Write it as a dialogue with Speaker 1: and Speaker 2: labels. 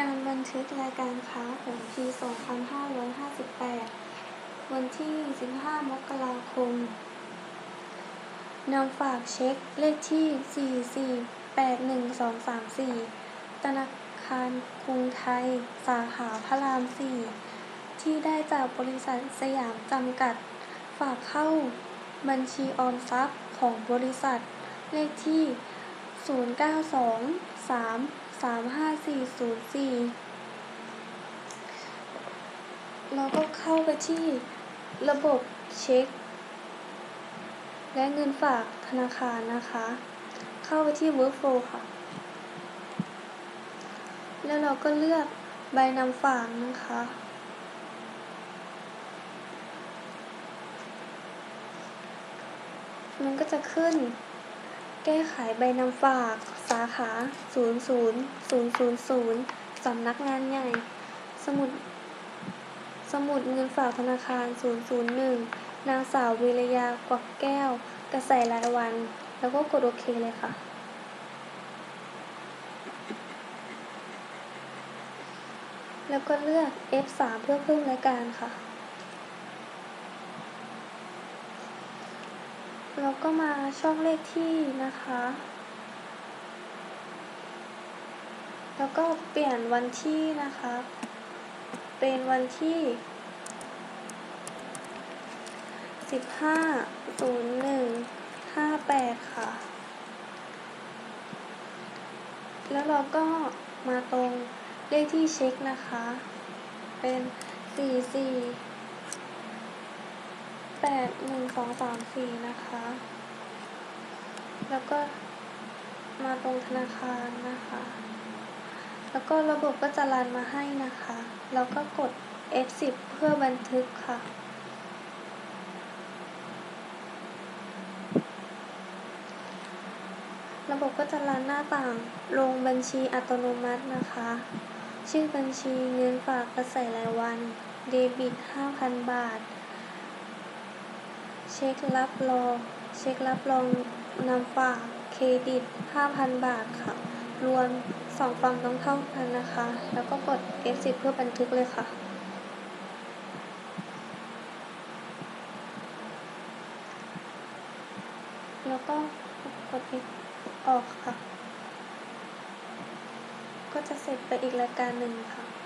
Speaker 1: การบันทึกรายการค้าของปี 2558 วันที่ 15 มกราคม นำฝากเช็คเลขที่ 4481234ธนาคารกรุงไทย สาขาพระราม 4 ที่ได้จากบริษัทสยามจำกัด ฝากเข้าบัญชีออมทรัพย์ของบริษัท เลขที่ 0923 0923354404แล้วก็เข้าไปที่ระบบเช็ค และเงินฝากธนาคารนะคะ เข้าไปที่ Workflow ค่ะ แล้วเราก็เลือกใบนำฝากนะคะ มันก็จะขึ้น แก้ไขใบนำฝาก สาขา 00000 สำนักงานใหญ่ สมุด สมุดเงินฝากธนาคาร 001 นางสาววิรยากวักแก้ว กระแสรายวัน แล้วก็กดโอเคเลยค่ะ แล้วก็เลือก F3 เพื่อเพิ่มรายการค่ะ แล้วก็มาช่องเลขที่นะคะ แล้วก็เปลี่ยนวันที่นะคะ เป็นวันที่15.01.58ค่ะ แล้วเราก็มาตรงเลขที่เช็คนะคะ เป็น44แปดหนึ่งสองสามสี่นะคะ แล้วก็มาตรงธนาคารนะคะ แล้วก็ระบบก็จะรันมาให้นะคะ แล้วก็กด F10 เพื่อบันทึกค่ะระบบก็จะรันหน้าต่างลงบัญชีอัตโนมัตินะคะ ชื่อบัญชีเงินฝากกระแสรายวัน เดบิต 5,000 บาท เช็ครับรอง เช็ครับรองนำฝากเครดิต 5,000 บาทค่ะ รวมสองฝั่งต้องเท่ากันนะคะ แล้วก็กด F10 เพื่อบันทึกเลยค่ะ แล้วก็กด F ออกค่ะ ก็จะเสร็จไปอีกรายการหนึ่งค่ะ